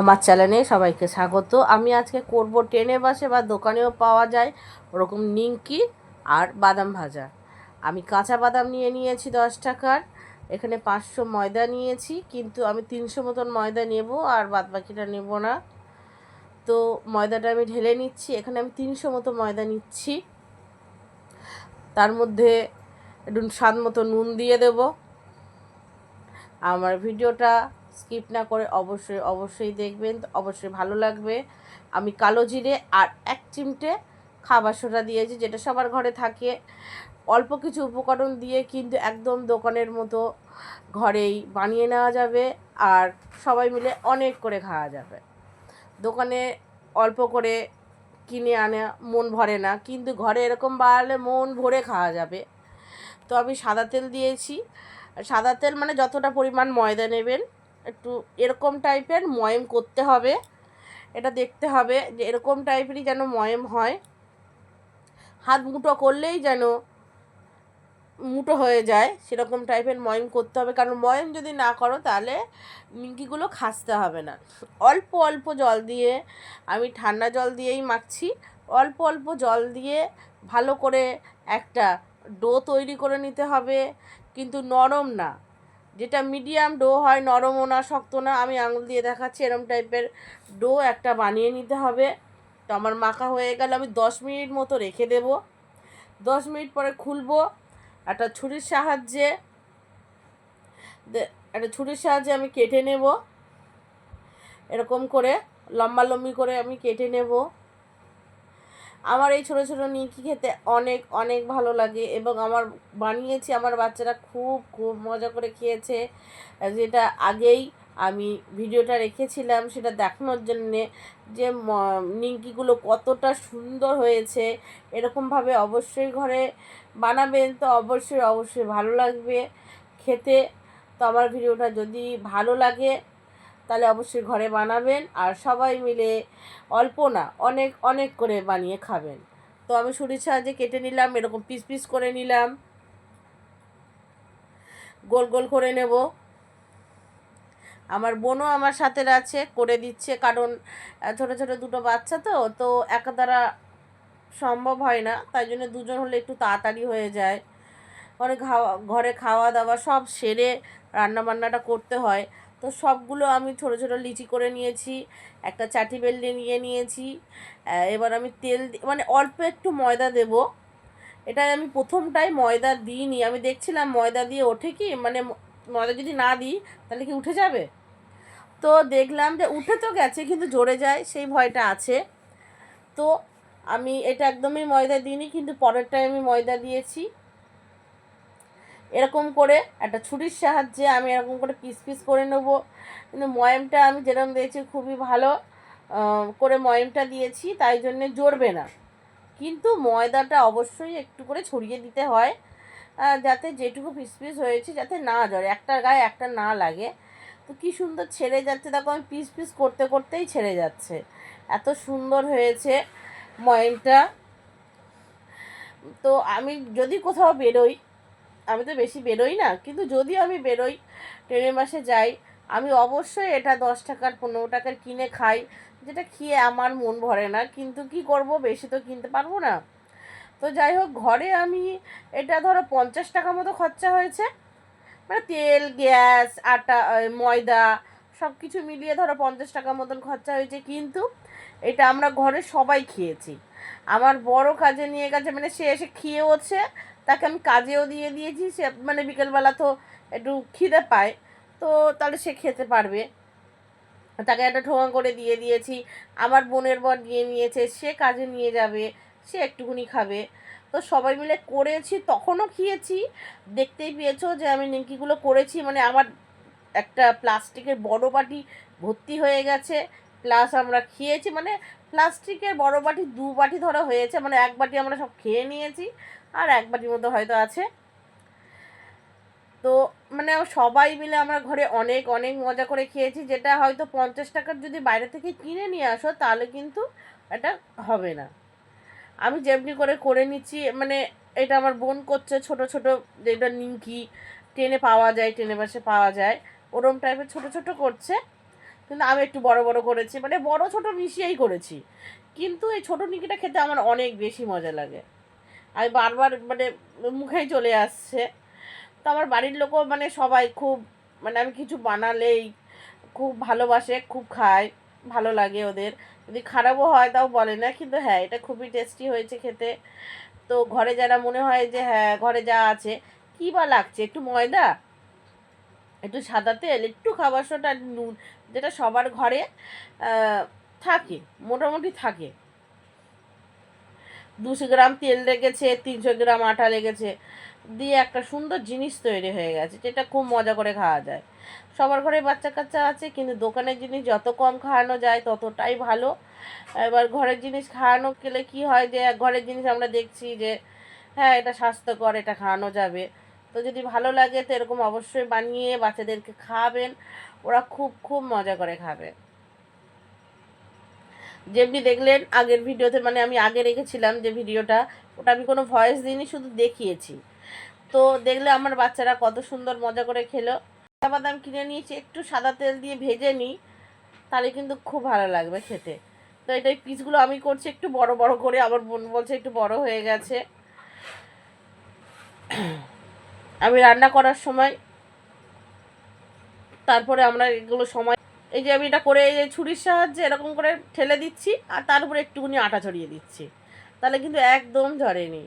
আমার চ্যানেলে সবাইকে স্বাগত। আমি আজকে করব ট্রেনে বাসে বা দোকানেও পাওয়া যায় ওরকম নিমকি আর বাদাম ভাজা। আমি কাঁচা বাদাম নিয়ে নিয়েছি দশ টাকার। এখানে পাঁচশো ময়দা নিয়েছি, কিন্তু আমি তিনশো মতন ময়দা নেব আর বাদ বাকিটা নেব না। তো ময়দাটা আমি ঢেলে নিচ্ছি, এখানে আমি তিনশো মতো ময়দা নিচ্ছি। তার মধ্যে একটু স্বাদ মতো নুন দিয়ে দেব। আমার ভিডিওটা স্কিপ না করে অবশ্যই অবশ্যই দেখবেন, অবশ্যই ভালো লাগবে। আমি কালো জিরে আর এক চিমটে খাবার সোডা দিয়েছি, যেটা সবার ঘরে থাকে। অল্প কিছু উপকরণ দিয়ে কিন্তু একদম দোকানের মতো ঘরেই বানিয়ে নেওয়া যাবে আর সবাই মিলে অনেক করে খাওয়া যাবে। দোকানে অল্প করে কিনে আনে, মন ভরে না, কিন্তু ঘরে এরকম বানালে মন ভরে খাওয়া যাবে। তো আমি সাদা তেল দিয়েছি। সাদা তেল মানে যতটা পরিমাণ ময়দা নেবেন, একটু এরকম টাইপের ময়েম করতে হবে। এটা দেখতে হবে যে এরকম টাইপেরই যেন ময়েম হয়। হাত মুঠো করলেই যেন মুঠো হয়ে যায়, সেরকম টাইপের ময়ম করতে হবে। কারণ ময়ম যদি না করো, তাহলে নিমকিগুলো খাসতে হবে না। অল্প অল্প জল দিয়ে আমি ঠান্ডা জল দিয়েই মাখছি। অল্প অল্প জল দিয়ে ভালো করে একটা ডো তৈরি করে নিতে হবে। কিন্তু নরম না। যেটা মিডিয়াম ডো হয় নরমও না, শক্ত না, আমি আঙুল দিয়ে দেখাচ্ছি, এরম টাইপের ডো একটা বানিয়ে নিতে হবে। তো আমার মাখা হয়ে গেল, আমি দশ মিনিট মতো রেখে দেব। দশ মিনিট পরে খুলবো, একটা ছুরির সাহায্যে একটা ছুরির সাহায্যে আমি কেটে নেব। এরকম করে, লম্বা লম্বি করে আমি কেটে নেব। আমার এই ছোটো ছোটো নিমকি খেতে অনেক অনেক ভালো লাগে এবং আমার বানিয়েছি, আমার বাচ্চারা খুব খুব মজা করে খেয়েছে। যেটা আগেই আমি ভিডিওটা রেখেছিলাম, সেটা দেখানোর জন্যে যে নিমকিগুলো কতটা সুন্দর হয়েছে, এরকমভাবে অবশ্যই ঘরে বানাবেন তো অবশ্যই অবশ্যই ভালো লাগবে খেতে। তো আমার ভিডিওটা যদি ভালো লাগে, তাহলে অবশ্যই ঘরে বানাবেন আর সবাই মিলে অল্প না, অনেক অনেক করে বানিয়ে খাবেন। তো আমি ছুরির সাহায্যে কেটে নিলাম, এরকম পিস পিস করে নিলাম। গোল গোল করে নেব। আমার বোনও আমার সাথে আছে, করে দিচ্ছে। কারণ ছোট ছোট দুটো বাচ্চা তো তো একা দ্বারা সম্ভব হয় না। তাই জন্য দুজন হলে একটু তাড়াতাড়ি হয়ে যায়। অনেক খাওয়া, ঘরে খাওয়া দাওয়া সব সেরে রান্না বান্নাটা করতে হয়। তো সবগুলো আমি ছোট ছোট লিচি করে নিয়েছি, একটা চাটি বেললে নিয়ে নিয়েছি এবার আমি তেল মানে অল্প একটু ময়দা দেব। এটা আমি প্রথমটাই ময়দা দিইনি। আমি দেখছিলাম ময়দা দিয়ে ওঠে কি? মানে ময়দা যদি না দিই, তাহলে কি উঠে যাবে? তো দেখলাম যে উঠে তো গেছে, কিন্তু জোরে যায়, সেই ভয়টা আছে। তো আমি এটা একদমই ময়দা দিইনি, কিন্তু পরেরটায় আমি ময়দা দিয়েছি। এরকম করে একটা ছুরির সাহায্যে আমি এরকম করে পিস পিস করে নেব। কিন্তু ময়ামটা আমি যেরকম দিয়েছি, খুবই ভালো করে ময়ামটা দিয়েছি, তাই জন্যে জড়বে না। কিন্তু ময়দাটা অবশ্যই একটু করে ছড়িয়ে দিতে হয়। যাতে যেটুকু পিস পিস হয়েছে যাতে না জড়ে একটার গায়ে একটা না লাগে। তো কী সুন্দর ছেড়ে যাচ্ছে। দেখো আমি পিস পিস করতে করতেই ছেড়ে যাচ্ছে। এত সুন্দর হয়েছে ময়ামটা তো আমি যদি কোথাও বেরোই, আমি তো বেশি বেরোই না, কিন্তু যদি আমি বেরোই, ট্রেনের মাসে যাই, আমি অবশ্যই এটা দশ টাকার, পনেরো টাকার কিনে খাই। যেটা খেয়ে আমার মন ভরে না। কিন্তু কি করব? বেশি তো কিনতে পারব না। তো যাই হোক, ঘরে আমি এটা ধরো পঞ্চাশ টাকা মতো খরচা হয়েছে। মানে তেল, গ্যাস, আটা ময়দা সব কিছু মিলিয়ে ধরো পঞ্চাশ টাকা মতন খরচা হয়েছে। কিন্তু এটা আমরা ঘরে সবাই খেয়েছি। আমার বড় কাজে নিয়ে গেছে মানে সে এসে খেয়েওছে, তাকে আমি কাজেও দিয়ে দিয়েছি, সে মানে বিকেলবেলা তো একটু খিদে পায়, তো তাহলে সে খেতে পারবে। তাকে একটা ঠোঙা করে দিয়ে দিয়েছি, আমার বোনের বর নিয়ে নিয়েছে, সে কাজে নিয়ে যাবে সে একটুকুনি খাবে। তো সবাই মিলে করেছি, তখনও খেয়েছি। দেখতেই পেয়েছ যে আমি নিমকিগুলো করেছি মানে আমার একটা প্লাস্টিকের বড় বাটি ভর্তি হয়ে গেছে, প্লাস আমরা খেয়েছি মানে প্লাস্টিকের বড় বাটি দু বাটি ধরা হয়েছে মানে এক বাটি আমরা সব খেয়ে নিয়েছি, আর এক বাটির মতো হয়তো আছে। তো মানে সবাই মিলে আমরা ঘরে অনেক অনেক মজা করে খেয়েছি, যেটা হয়তো পঞ্চাশ টাকার যদি বাইরে থেকে কিনে নিয়ে আসো, তাহলে কিন্তু এটা হবে না। আমি যেমনি করে করে নিচ্ছি মানে এটা আমার বোন করছে, ছোট ছোট যেটা নিমকি ট্রেনে পাওয়া যায় ট্রেনে বাসে পাওয়া যায়, ওরম টাইপের ছোট ছোট করছে, কিন্তু আমি একটু বড় বড় করেছি মানে বড় ছোট মিশিয়েই করেছি, কিন্তু এই ছোটো নিমকিটা খেতে আমার অনেক বেশি মজা লাগে। আমি বারবার মানে মুখেই চলে আসছে, তো আমার বাড়ির লোকও মানে সবাই খুব মানে আমি কিছু বানালেই খুব ভালোবাসে, খুব খায়, ভালো লাগে ওদের যদি খারাপও হয় তাও বলে না, কিন্তু হ্যাঁ এটা খুবই টেস্টি হয়েছে খেতে। তো ঘরে যারা মনে হয় যে হ্যাঁ ঘরে যা আছে, কী বা লাগছে? একটু ময়দা? একটু সাদা তেল? একটু খাবার সোটা নুন, যেটা সবার ঘরে থাকে, মোটামুটি থাকে। দুশো গ্রাম তেল লেগেছে, তিনশো গ্রাম আটা লেগেছে। দিয়ে একটা সুন্দর জিনিস তৈরি হয়ে গেছে, যেটা খুব মজা করে খাওয়া যায়। সবার ঘরে বাচ্চা কাচ্চা আছে, কিন্তু দোকানের জিনিস যত কম খাওয়ানো যায় ততটাই ভালো। এবার ঘরের জিনিস খাওয়ানো গেলে কি হয় যে, ঘরের জিনিস আমরা দেখছি যে হ্যাঁ এটা স্বাস্থ্যকর, এটা খাওয়ানো যাবে। তো যদি ভালো লাগে তো এরকম অবশ্যই বানিয়ে বাচ্চাদেরকে খাওয়াবেন। ওরা খুব খুব মজা করে খাবে। যেমনি দেখলেন, আগের ভিডিওতে মানে আমি আগে রেখেছিলাম যে ভিডিওটা, ওটা আমি কোনো ভয়েস দিইনি, শুধু দেখিয়েছি। তো দেখলে আমার বাচ্চারা কত সুন্দর মজা করে খেলো। বাদাম কিনে নিয়েছি, একটু সাদা তেল দিয়ে ভেজে নিই, তাহলে কিন্তু খুব ভালো লাগবে খেতে। তো এটা এই পিসগুলো আমি করছি একটু বড় বড় করে, আমার বোন বলছে একটু বড় হয়ে গেছে। আমি রান্না করার সময়, তারপরে আমরা এগুলো সময়, এই যে আমি এটা করে এই যে ছুরির সাহায্যে এরকম করে ঠেলে দিচ্ছি, আর তার উপরে একটুখানি আটা ছড়িয়ে দিচ্ছি। তাহলে কিন্তু একদম ঝরেনি।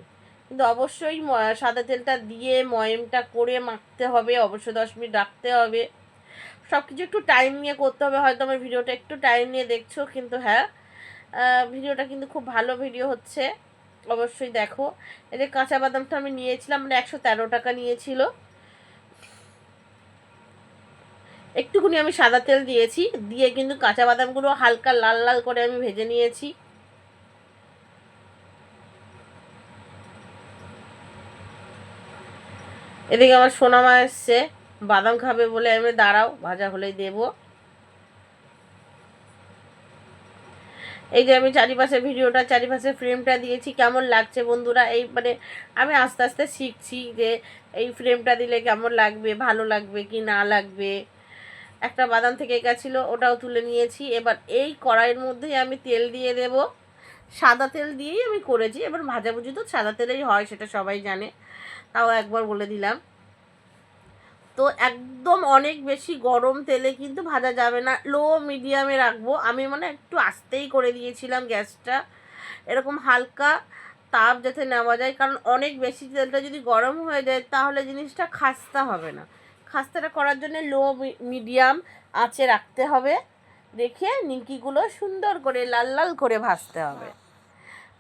কিন্তু অবশ্যই সাদা তেলটা দিয়ে ময়মটা করে মাখতে হবে, অবশ্যই দশ মিনিট রাখতে হবে। সব কিছু একটু টাইম নিয়ে করতে হবে, হয়তো আমার ভিডিওটা একটু টাইম নিয়ে দেখছ, কিন্তু হ্যাঁ ভিডিওটা কিন্তু খুব ভালো ভিডিও হচ্ছে, অবশ্যই দেখো। এই যে কাঁচা বাদামটা আমি নিয়েছিলাম মানে একশো তেরো টাকা নিয়েছিল। একটুখানি আমি সাদা তেল দিয়েছি, দিয়ে কিন্তু কাঁচা বাদামগুলো হালকা লাল লাল করে আমি ভেজে নিয়েছি। এদিকে আমার সোনামা এসছে, বাদাম খাবে বলে আমি দাঁড়াও, ভাজা হলেই দেবো। এই যে আমি চারিপাশে ভিডিওটা চারিপাশে ফ্রেমটা দিয়েছি, কেমন লাগছে বন্ধুরা? এই মানে আমি আস্তে আস্তে শিখছি যে এই ফ্রেমটা দিলে কেমন লাগবে, ভালো লাগবে কি না লাগবে। একটা বাদাম থেকে গেছিল ওটাও তুলে নিয়েছি। এবার এই কড়াইয়ের মধ্যেই আমি তেল দিয়ে দেব। সাদা তেল দিয়েই আমি করেছি, এবার ভাজাভুজি তো সাদা তেলেই হয়, সেটা সবাই জানে। তাও একবার বলে দিলাম। তো একদম অনেক বেশি গরম তেলে কিন্তু ভাজা যাবে না। লো মিডিয়ামে রাখব। আমি মানে একটু আস্তেই করে দিয়েছিলাম গ্যাসটা। এরকম হালকা তাপ যাতে নেওয়া যায়, কারণ অনেক বেশি তেলটা যদি গরম হয়ে যায়, তাহলে জিনিসটা খাস্তা হবে না। খাস্তাটা করার জন্য লো মিডিয়াম আঁচে রাখতে হবে। রেখে নিমকিগুলো সুন্দর করে লাল লাল করে ভাজতে হবে।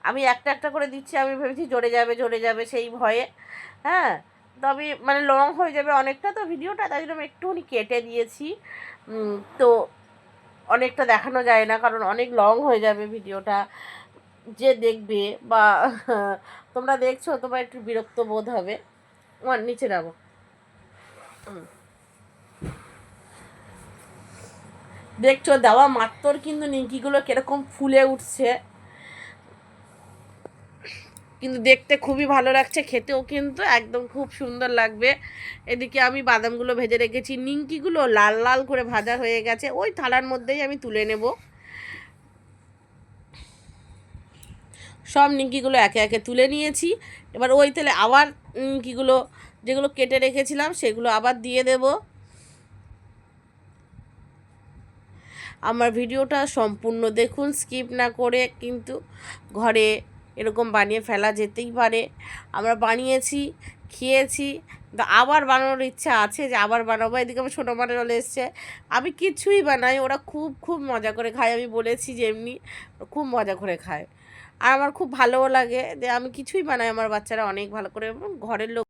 আমি একটা একটা করে দিচ্ছি, আমি ভেবেছি জোরে যাবে জোরে যাবে সেই ভয়ে। হ্যাঁ তবে মানে লং হয়ে যাবে অনেকটা, তো ভিডিওটা তাই জন্য আমি একটুখানি কেটে দিয়েছি। তো অনেকটা দেখানো যায় না, কারণ অনেক লং হয়ে যাবে ভিডিওটা। যে দেখবে বা তোমরা দেখছ, তোমার একটু বিরক্ত বোধ হবে। নিচে নামো। হুম। দেখছ, দেওয়া মাত্র কিন্তু নিমকিগুলো কীরকম ফুলে উঠছে। কিন্তু দেখতে খুবই ভালো লাগছে, খেতেও কিন্তু একদম খুব সুন্দর লাগবে। এদিকে আমি বাদামগুলো ভেজে রেখেছি, নিমকিগুলো লাল লাল করে ভাজা হয়ে গেছে, ওই থালার মধ্যেই আমি তুলে নেব। সব নিমকিগুলো একে একে তুলে নিয়েছি। এবার ওই তেলে আবার নিমকিগুলো যেগুলো কেটে রেখেছিলাম, সেগুলো আবার দিয়ে দেব। আমার ভিডিওটা সম্পূর্ণ দেখুন স্কিপ না করে কিন্তু ঘরে এরকম বানিয়ে ফেলা যেতেই পারে। আমরা বানিয়েছি, খেয়েছি আবার বানানোর ইচ্ছা আছে যে আবার বানাবো। এদিকে আমার ছোটো মানে চলে এসছে। আমি কিছুই বানাই, ওরা খুব খুব মজা করে খায়। আমি বলেছি যে এমনি খুব মজা করে খায়। আর আমার খুব ভালোও লাগে যে আমি কিছুই বানাই। আমার বাচ্চারা অনেক ভালো করে ঘরের লোক